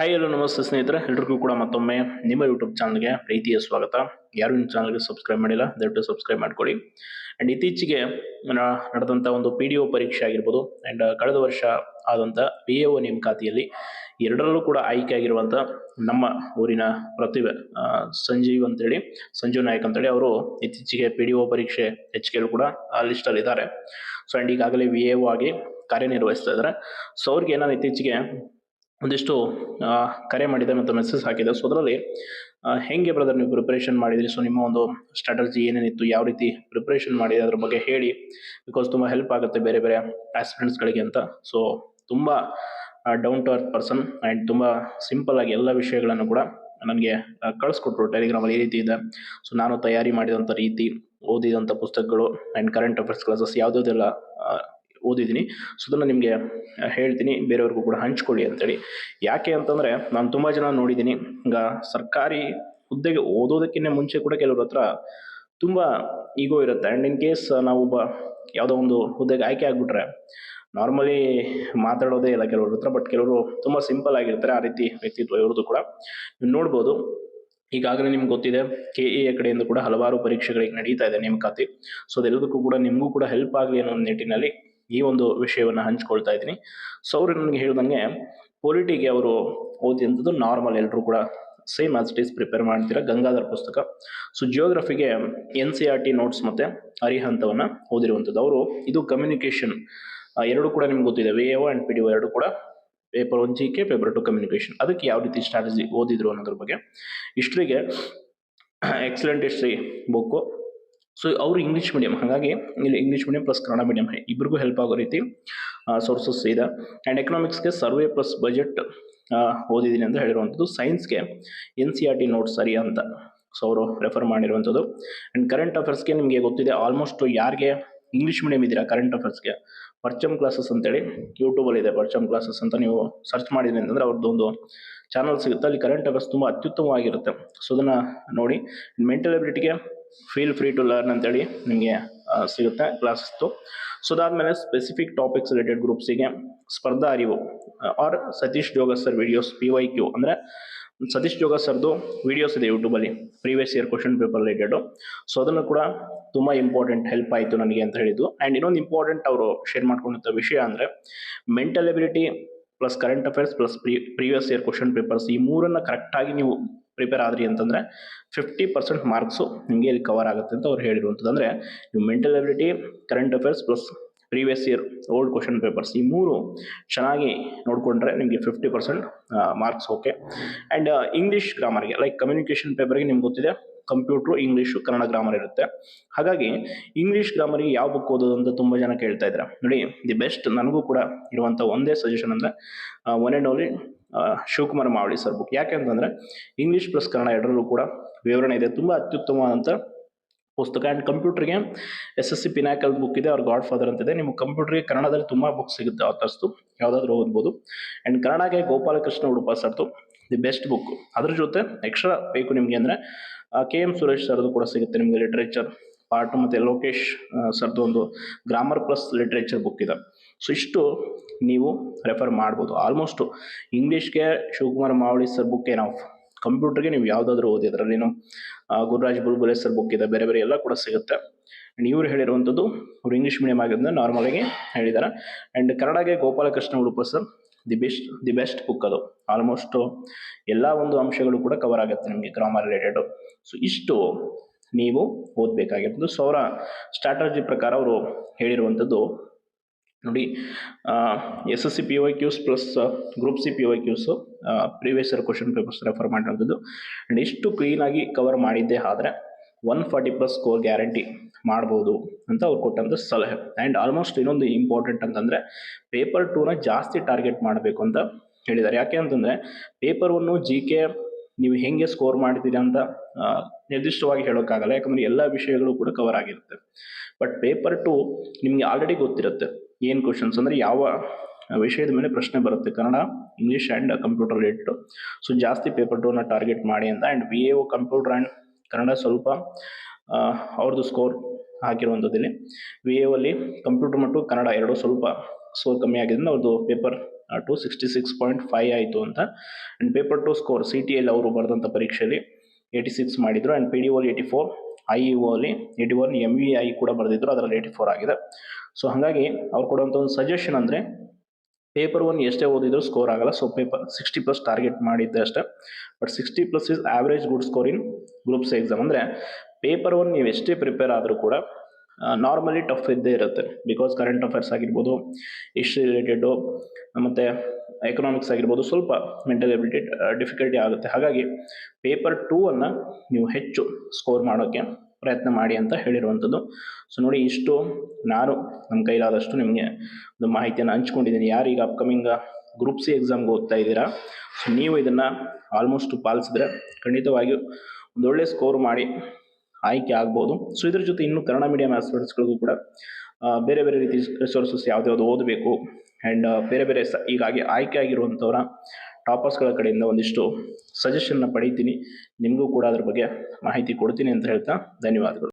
Hi ಎಲ್ಲೋ ನಮಸ್ತೆ ಸ್ನೇಹಿತರೆ, ಎಲ್ರಿಗೂ ಕೂಡ ಮತ್ತೊಮ್ಮೆ ನಿಮ್ಮ ಯೂಟ್ಯೂಬ್ ಚಾನಲ್ಗೆ ಪ್ರೀತಿಯ ಸ್ವಾಗತ. ಯಾರು ನಿಮ್ಮ ಚಾನಲ್ಗೆ ಸಬ್ಸ್ಕ್ರೈಬ್ ಮಾಡಿಲ್ಲ, ದಯವಿಟ್ಟು ಸಬ್ಸ್ಕ್ರೈಬ್ ಮಾಡ್ಕೊಳ್ಳಿ. ಆ್ಯಂಡ್ ಇತ್ತೀಚೆಗೆ ನಡೆದಂಥ ಒಂದು ಪಿ ಡಿ ಒ ಪರೀಕ್ಷೆ ಆಗಿರ್ಬೋದು ಆ್ಯಂಡ್ ಕಳೆದ ವರ್ಷ ಆದಂಥ ಪಿ ಎ ಒ ನೇಮಕಾತಿಯಲ್ಲಿ ಎರಡರಲ್ಲೂ ಕೂಡ ಆಯ್ಕೆ ಆಗಿರುವಂಥ ನಮ್ಮ ಊರಿನ ಪ್ರತಿಭೆ ಸಂಜೀವ್ ಅಂತೇಳಿ, ಸಂಜೀವ್ ನಾಯಕ್ ಅಂತೇಳಿ ಅವರು ಇತ್ತೀಚೆಗೆ ಪಿ ಡಿ ಒ ಪರೀಕ್ಷೆ ಎಚ್ ಕೆ ಕೂಡ ಆ ಲಿಸ್ಟಲ್ಲಿ ಇದ್ದಾರೆ. ಸೊ ಆ್ಯಂಡ್ ಈಗಾಗಲೇ ವಿ ಎ ಒ ಆಗಿ ಕಾರ್ಯನಿರ್ವಹಿಸ್ತಾ ಇದ್ದಾರೆ. ಸೊ ಅವ್ರಿಗೆ ನಾನು ಇತ್ತೀಚೆಗೆ ಒಂದಿಷ್ಟು ಕರೆ ಮಾಡಿದೆ ಮತ್ತು ಮೆಸೇಜ್ ಹಾಕಿದೆ. ಸೊ ಅದರಲ್ಲಿ ಹೆಂಗೆ ಬ್ರದರ್ ನೀವು ಪ್ರಿಪ್ರೇಷನ್ ಮಾಡಿದ್ರಿ? ಸೊ ನಿಮ್ಮ ಒಂದು ಸ್ಟ್ರಾಟಜಿ ಏನೇನಿತ್ತು? ಯಾವ ರೀತಿ ಪ್ರಿಪ್ರೇಷನ್ ಮಾಡಿದೆ ಅದ್ರ ಬಗ್ಗೆ ಹೇಳಿ. ಬಿಕಾಸ್ ತುಂಬ ಹೆಲ್ಪ್ ಆಗುತ್ತೆ ಬೇರೆ ಬೇರೆ ಆಸ್ಪಿರೆಂಟ್ಸ್ಗಳಿಗೆ ಅಂತ. ಸೊ ತುಂಬ down to earth person and ತುಂಬ ಸಿಂಪಲ್ ಆಗಿ ಎಲ್ಲ ವಿಷಯಗಳನ್ನು ಕೂಡ ನನಗೆ ಕಳಿಸ್ಕೊಟ್ರು. ಟೆಲಿಗ್ರಾಮಲ್ಲಿ ಈ ರೀತಿ ಇದೆ. ಸೊ ನಾನು ತಯಾರಿ ಮಾಡಿದಂಥ ರೀತಿ ಓದಿದಂಥ ಪುಸ್ತಕಗಳು ಆ್ಯಂಡ್ ಕರೆಂಟ್ ಅಫೇರ್ಸ್ ಕ್ಲಾಸಸ್ ಯಾವುದ್ಯಾವುದೆಲ್ಲ ಓದಿದ್ದೀನಿ. ಸೊ ಅದನ್ನು ನಿಮಗೆ ಹೇಳ್ತೀನಿ. ಬೇರೆಯವ್ರಿಗೂ ಕೂಡ ಹಂಚ್ಕೊಳ್ಳಿ ಅಂತೇಳಿ. ಯಾಕೆ ಅಂತಂದರೆ, ನಾನು ತುಂಬ ಜನ ನೋಡಿದ್ದೀನಿ. ಈಗ ಸರ್ಕಾರಿ ಹುದ್ದೆಗೆ ಓದೋದಕ್ಕಿಂತ ಮುಂಚೆ ಕೂಡ ಕೆಲವ್ರ ಹತ್ರ ತುಂಬ ಈಗೋ ಇರುತ್ತೆ. ಆ್ಯಂಡ್ ಇನ್ ಕೇಸ್ ನಾವು ಒಬ್ಬ ಯಾವುದೋ ಒಂದು ಹುದ್ದೆಗೆ ಆಯ್ಕೆ ಆಗಿಬಿಟ್ರೆ, ನಾರ್ಮಲಿ ಮಾತಾಡೋದೇ ಇಲ್ಲ ಕೆಲವ್ರ ಹತ್ರ. ಬಟ್ ಕೆಲವರು ತುಂಬ ಸಿಂಪಲ್ ಆಗಿರ್ತಾರೆ, ಆ ರೀತಿ ವ್ಯಕ್ತಿತ್ವ ಇವ್ರದ್ದು ಕೂಡ. ನೀವು ನೋಡ್ಬೋದು. ಈಗಾಗಲೇ ನಿಮ್ಗೆ ಗೊತ್ತಿದೆ, ಕೆ ಎ ಕಡೆಯಿಂದ ಕೂಡ ಹಲವಾರು ಪರೀಕ್ಷೆಗಳಿಗೆ ನಡೀತಾ ಇದೆ ನೇಮಕಾತಿ. ಸೊ ಅದೆಲ್ಲದಕ್ಕೂ ಕೂಡ ನಿಮಗೂ ಕೂಡ ಹೆಲ್ಪ್ ಆಗಲಿ ಅನ್ನೋ ನಿಟ್ಟಿನಲ್ಲಿ ಈ ಒಂದು ವಿಷಯವನ್ನು ಹಂಚ್ಕೊಳ್ತಾ ಇದ್ದೀನಿ. ಸೊ ಅವರು ನನಗೆ ಹೇಳ್ದಂಗೆ ಪೊಲಿಟಿಗೆ ಅವರು ಓದಿದಂಥದ್ದು ನಾರ್ಮಲ್ ಎಲ್ಲರೂ ಕೂಡ same as it is prepare ಮಾಡ್ತೀರಾ. ಗಂಗಾಧರ್ ಪುಸ್ತಕ. So ಜಿಯೋಗ್ರಫಿಗೆ N C R T notes ಮತ್ತು ಅರಿಹಂತವನ್ನು ಓದಿರುವಂಥದ್ದು. ಅವರು ಇದು ಕಮ್ಯುನಿಕೇಷನ್ ಎರಡು ಕೂಡ ನಿಮ್ಗೆ ಗೊತ್ತಿದೆ. V A and P D O ಎರಡು ಕೂಡ paper one G K paper two communication ಅದಕ್ಕೆ ಯಾವ ರೀತಿ ಸ್ಟ್ರಾಟಜಿ ಓದಿದ್ರು ಅನ್ನೋದ್ರ ಬಗ್ಗೆ. ಹಿಸ್ಟ್ರಿಗೆ ಎಕ್ಸಲೆಂಟ್ ಹಿಸ್ಟ್ರಿ ಬುಕ್ಕು ಸೊ ಅವರು ಇಂಗ್ಲೀಷ್ ಮೀಡಿಯಂ ಹಾಗಾಗಿ ಇಲ್ಲಿ English medium plus Kannada medium ಇಬ್ಬರಿಗೂ ಹೆಲ್ಪ್ ಆಗೋ ರೀತಿ ಸೋರ್ಸಸ್ ಇದೆ. ಆ್ಯಂಡ್ ಎಕನಾಮಿಕ್ಸ್ಗೆ ಸರ್ವೆ ಪ್ಲಸ್ ಬಜೆಟ್ ಓದಿದ್ದೀನಿ ಅಂತ ಹೇಳಿರುವಂಥದ್ದು. ಸೈನ್ಸ್ಗೆ N C R T notes ಸರಿ ಅಂತ. ಸೊ ಅವರು ರೆಫರ್ ಮಾಡಿರುವಂಥದ್ದು. ಆ್ಯಂಡ್ ಕರೆಂಟ್ ಅಫೇರ್ಸ್ಗೆ ನಿಮಗೆ ಗೊತ್ತಿದೆ ಆಲ್ಮೋಸ್ಟ್ ಯಾರಿಗೆ ಇಂಗ್ಲೀಷ್ ಮೀಡಿಯಂ ಇದ್ದೀರಾ ಕರೆಂಟ್ ಅಫೇರ್ಸ್ಗೆ ಪರ್ಚಮ್ ಕ್ಲಾಸಸ್ ಅಂತೇಳಿ ಯೂಟ್ಯೂಬಲ್ಲಿ ಇದೆ ಪರ್ಚಮ್ ಕ್ಲಾಸಸ್ ಅಂತ ನೀವು ಸರ್ಚ್ ಮಾಡಿದ್ರಿ ಅಂತಂದರೆ ಅವ್ರದ್ದು ಒಂದು ಚಾನಲ್ ಸಿಗುತ್ತೆ. ಅಲ್ಲಿ ಕರೆಂಟ್ ಅಫೇರ್ಸ್ ತುಂಬ ಅತ್ಯುತ್ತಮವಾಗಿರುತ್ತೆ. ಸೊ ಅದನ್ನು ನೋಡಿ ಮೆಂಟಲ್ ಎಬಿಲಿಟಿಗೆ ಫೀಲ್ ಫ್ರೀ ಟು ಲರ್ನ್ ಅಂತೇಳಿ ನಿಮಗೆ ಸಿಗುತ್ತೆ ಕ್ಲಾಸಸ್ತು ಸೊ ಅದಾದಮೇಲೆ specific topics related ಗ್ರೂಪ್ಸಿಗೆ Spardha Arivu R Satish Joga sir videos P Y Q ಅಂದರೆ ಸತೀಶ್ ಜೋಗ ಸರ್ದು ವಿಡಿಯೋಸ್ ಇದೆ ಯೂಟ್ಯೂಬಲ್ಲಿ previous year question paper related so ಅದನ್ನು ಕೂಡ ತುಂಬ ಇಂಪಾರ್ಟೆಂಟ್ ಹೆಲ್ಪ್ ಆಯಿತು ನನಗೆ ಅಂತ ಹೇಳಿದ್ದು. ಆ್ಯಂಡ್ ಇನ್ನೊಂದು ಇಂಪಾರ್ಟೆಂಟ್ ಅವರು ಶೇರ್ ಮಾಡ್ಕೊಂಡಂಥ ವಿಷಯ ಅಂದರೆ mental ability plus current affairs plus pre previous year question papers ಈ ಮೂರನ್ನು ಕರೆಕ್ಟಾಗಿ ನೀವು ಪ್ರಿಪೇರ್ ಆದ್ರಿ ಅಂತಂದರೆ ಫಿಫ್ಟಿ ಪರ್ಸೆಂಟ್ ಮಾರ್ಕ್ಸು ನಿಮಗೆ ಇಲ್ಲಿ ಕವರ್ ಆಗುತ್ತೆ ಅಂತ ಅವ್ರು ಹೇಳಿರುವಂಥದ್ದು. ಅಂದರೆ ನೀವು mental ability current affairs plus previous year old question papers ಈ ಮೂರು ಚೆನ್ನಾಗಿ ನೋಡಿಕೊಂಡ್ರೆ ನಿಮಗೆ fifty percent marks okay and English ಗ್ರಾಮರ್ಗೆ like communication ಪೇಪರ್ಗೆ ನಿಮ್ಗೆ ಗೊತ್ತಿದೆ ಕಂಪ್ಯೂಟ್ರು ಇಂಗ್ಲೀಷು ಕನ್ನಡ ಗ್ರಾಮರ್ ಇರುತ್ತೆ. ಹಾಗಾಗಿ ಇಂಗ್ಲೀಷ್ ಗ್ರಾಮರಿಗೆ ಯಾವ ಬುಕ್ ಓದೋದು ಅಂತ ತುಂಬ ಜನ ಕೇಳ್ತಾ ಇದ್ದಾರೆ. ನೋಡಿ ದಿ ಬೆಸ್ಟ್ ನನಗೂ ಕೂಡ ಇರುವಂಥ ಒಂದೇ ಸಜೆಷನ್ ಅಂದರೆ one and only Shivakumar Mavali sir book ಯಾಕೆ ಅಂತಂದರೆ ಇಂಗ್ಲೀಷ್ ಪ್ಲಸ್ ಕನ್ನಡ ಎರಡರಲ್ಲೂ ಕೂಡ ವಿವರಣೆ ಇದೆ. ತುಂಬ ಅತ್ಯುತ್ತಮವಾದಂಥ ಪುಸ್ತಕ ಆ್ಯಂಡ್ ಕಂಪ್ಯೂಟರ್ಗೆ S S C pinnacle book ಇದೆ. ಅವ್ರ ಗಾಡ್ ಫಾದರ್ ಅಂತಿದೆ ನಿಮ್ಗೆ ಕಂಪ್ಯೂಟರ್ಗೆ ಕನ್ನಡದಲ್ಲಿ ತುಂಬ ಬುಕ್ ಸಿಗುತ್ತೆ ಆಥರ್ಸ್ದು ಯಾವುದಾದ್ರೂ ಓದ್ಬೋದು. ಆ್ಯಂಡ್ ಕನ್ನಡಗೆ ಗೋಪಾಲಕೃಷ್ಣ ಉಡುಪ ಸರ್ದು ದಿ ಬೆಸ್ಟ್ ಬುಕ್ ಅದ್ರ ಜೊತೆ ಎಕ್ಸ್ಟ್ರಾ ಬೇಕು ನಿಮಗೆ ಅಂದರೆ ಕೆ ಎಂ ಸುರೇಶ್ ಸರ್ದು ಕೂಡ ಸಿಗುತ್ತೆ ನಿಮಗೆ ಲಿಟ್ರೇಚರ್ ಪಾರ್ಟ್ ಮತ್ತು ಲೋಕೇಶ್ ಸರ್ದು ಒಂದು ಗ್ರಾಮರ್ ಪ್ಲಸ್ ಲಿಟ್ರೇಚರ್ ಬುಕ್ ಇದೆ. ಸೊ ಇಷ್ಟು ನೀವು ರೆಫರ್ ಮಾಡ್ಬೋದು. ಆಲ್ಮೋಸ್ಟು ಇಂಗ್ಲೀಷ್ಗೆ ಶಿವಕುಮಾರ್ ಮಾವಳಿ ಸರ್ ಬುಕ್ ಏನೋ ಕಂಪ್ಯೂಟರ್ಗೆ ನೀವು ಯಾವುದಾದ್ರೂ ಓದಿ ಅದರಲ್ಲಿನು ಗುರುರಾಜ್ ಬುಲ್ಬುಲೆ ಸರ್ ಬುಕ್ ಇದೆ, ಬೇರೆ ಬೇರೆ ಎಲ್ಲ ಕೂಡ ಸಿಗುತ್ತೆ. ಆ್ಯಂಡ್ ಇವ್ರು ಹೇಳಿರುವಂಥದ್ದು ಅವ್ರು ಇಂಗ್ಲೀಷ್ ಮೀಡಿಯಮ್ ಆಗಿದ್ದರಿಂದ ನಾರ್ಮಲಾಗಿ ಹೇಳಿದ್ದಾರೆ. And ಕನ್ನಡಗೆ Gopalakrishna Udupa sir the best the best book ಅದು. ಆಲ್ಮೋಸ್ಟು ಎಲ್ಲ ಒಂದು ಅಂಶಗಳು ಕೂಡ ಕವರ್ ಆಗುತ್ತೆ ನಿಮಗೆ ಗ್ರಾಮರ್ ರಿಲೇಟೆಡು ಸೊ ಇಷ್ಟು ನೀವು ಓದಬೇಕಾಗಿರ್ತದೆ. ಸೊ ಅವರ ಸ್ಟ್ರಾಟಜಿ ಪ್ರಕಾರ ಅವರು ಹೇಳಿರುವಂಥದ್ದು ನೋಡಿ S S C P Y Qs plus group C P Y Qs previous year question papers refer ಮಾಡಿರೋಂಥದ್ದು and ಇಷ್ಟು ಕ್ಲೀನಾಗಿ ಕವರ್ ಮಾಡಿದ್ದೇ ಆದರೆ one forty plus score guarantee ಮಾಡ್ಬೋದು ಅಂತ ಅವ್ರು ಕೊಟ್ಟಂಥ ಸಲಹೆ. ಆ್ಯಂಡ್ ಆಲ್ಮೋಸ್ಟ್ ಇನ್ನೊಂದು ಇಂಪಾರ್ಟೆಂಟ್ ಅಂತಂದರೆ ಪೇಪರ್ ಟೂನ ಜಾಸ್ತಿ ಟಾರ್ಗೆಟ್ ಮಾಡಬೇಕು ಅಂತ ಹೇಳಿದ್ದಾರೆ. ಯಾಕೆ ಅಂತಂದರೆ ಪೇಪರ್ ಒನ್ನು ಜಿ ಕೆ ನೀವು ಹೆಂಗೆ ಸ್ಕೋರ್ ಮಾಡ್ತೀರಿ ಅಂತ ನಿರ್ದಿಷ್ಟವಾಗಿ ಹೇಳೋಕ್ಕಾಗಲ್ಲ. ಯಾಕಂದರೆ ಎಲ್ಲ ವಿಷಯಗಳು ಕೂಡ ಕವರ್ ಆಗಿರುತ್ತೆ. ಬಟ್ ಪೇಪರ್ ಟು ನಿಮಗೆ ಆಲ್ರೆಡಿ ಗೊತ್ತಿರುತ್ತೆ. ಏನು ಕ್ವಶನ್ಸ್ ಅಂದರೆ ಯಾವ ವಿಷಯದ ಮೇಲೆ ಪ್ರಶ್ನೆ ಬರುತ್ತೆ. Kannada English and computer related so ಜಾಸ್ತಿ ಪೇಪರ್ ಟೂನ ಟಾರ್ಗೆಟ್ ಮಾಡಿ ಅಂತ. And V A O computer and Kannada ಸ್ವಲ್ಪ ಅವ್ರದ್ದು ಸ್ಕೋರ್ ಹಾಕಿರುವಂಥದ್ದಿಲ್ಲಿ ವಿ ಎ ಅಲ್ಲಿ ಕಂಪ್ಯೂಟರ್ ಮತ್ತು ಕನ್ನಡ ಎರಡು ಸ್ವಲ್ಪ ಸ್ಕೋರ್ ಕಮ್ಮಿ ಆಗಿದ್ದರಿಂದ ಅವ್ರದ್ದು paper two sixty six point five ಆಯಿತು ಅಂತ. And paper two score C T L ಅವರು ಬರೆದಂಥ ಪರೀಕ್ಷೆಯಲ್ಲಿ ಏಯ್ಟಿ ಸಿಕ್ಸ್ ಮಾಡಿದ್ರು ಆ್ಯಂಡ್ ಪಿ ಡಿ ಓಲಿ eighty four I E Oli eighty one M V I ಕೂಡ ಬರೆದಿದ್ರು, ಅದರಲ್ಲಿ ಏಯ್ಟಿ ಫೋರ್ ಆಗಿದೆ. ಸೊ ಹಾಗಾಗಿ ಅವ್ರು ಕೊಡುವಂಥ ಒಂದು ಸಜೆಷನ್ ಅಂದರೆ ಪೇಪರ್ ಒನ್ ಎಷ್ಟೇ ಓದಿದ್ರು ಸ್ಕೋರ್ ಆಗಲ್ಲ. So paper sixty plus target ಮಾಡಿದ್ದೆ ಅಷ್ಟೇ. But sixty plus is average good score in groups exam ಅಂದರೆ ಪೇಪರ್ ಒನ್ ನೀವು ಎಷ್ಟೇ ಪ್ರಿಪೇರ್ ಆದರೂ ಕೂಡ ನಾರ್ಮಲಿ ಟಫ್ ಇದ್ದೇ ಇರುತ್ತೆ. ಬಿಕಾಸ್ ಕರೆಂಟ್ ಅಫೇರ್ಸ್ ಆಗಿರ್ಬೋದು ಹಿಸ್ಟ್ರಿ ರಿಲೇಟೆಡು ಮತ್ತು ಎಕನಾಮಿಕ್ಸ್ ಆಗಿರ್ಬೋದು, ಸ್ವಲ್ಪ ಮೆಂಟಲ್ ಎಬಿಲಿಟಿ ಡಿಫಿಕಲ್ಟಿ ಆಗುತ್ತೆ. ಹಾಗಾಗಿ ಪೇಪರ್ ಟೂ ಅನ್ನು ನೀವು ಹೆಚ್ಚು ಸ್ಕೋರ್ ಮಾಡೋಕ್ಕೆ ಪ್ರಯತ್ನ ಮಾಡಿ ಅಂತ ಹೇಳಿರುವಂಥದ್ದು. ಸೊ ನೋಡಿ, ಇಷ್ಟು ನಾನು ನಮ್ಮ ಕೈಲಾದಷ್ಟು ನಿಮಗೆ ಒಂದು ಮಾಹಿತಿಯನ್ನು ಹಂಚ್ಕೊಂಡಿದ್ದೀನಿ. ಯಾರೀಗ ಅಪ್ಕಮಿಂಗ್ ಗ್ರೂಪ್ ಸಿ ಎಕ್ಸಾಮ್ಗೆ ಓದ್ತಾ ಇದ್ದೀರಾ ಸೊ ನೀವು ಇದನ್ನು ಆಲ್ಮೋಸ್ಟ್ ಪಾಲಿಸಿದ್ರೆ ಖಂಡಿತವಾಗಿಯೂ ಒಂದೊಳ್ಳೆ ಸ್ಕೋರ್ ಮಾಡಿ ಆಯ್ಕೆ ಆಗ್ಬೋದು. ಸೊ ಇದ್ರ ಜೊತೆ ಇನ್ನೂ ಕನ್ನಡ ಮೀಡಿಯಂ ಆಸ್ಪಿರೆಂಟ್ಸ್ಗಳಿಗೂ ಕೂಡ ಬೇರೆ ಬೇರೆ ರೀತಿ ರಿಸೋರ್ಸಸ್ ಯಾವ್ದ್ಯಾವ್ದು ಓದಬೇಕು ಆ್ಯಂಡ್ ಬೇರೆ ಬೇರೆ ಸ, ಹೀಗಾಗಿ ಆಯ್ಕೆ ಆಗಿರುವಂಥವರ ಟಾಪರ್ಸ್ಗಳ ಕಡೆಯಿಂದ ಒಂದಿಷ್ಟು ಸಜೆಷನ್ನ ಪಡೀತೀನಿ. ನಿಮಗೂ ಕೂಡ ಅದ್ರ ಬಗ್ಗೆ ಮಾಹಿತಿ ಕೊಡ್ತೀನಿ ಅಂತ ಹೇಳ್ತಾ ಧನ್ಯವಾದಗಳು.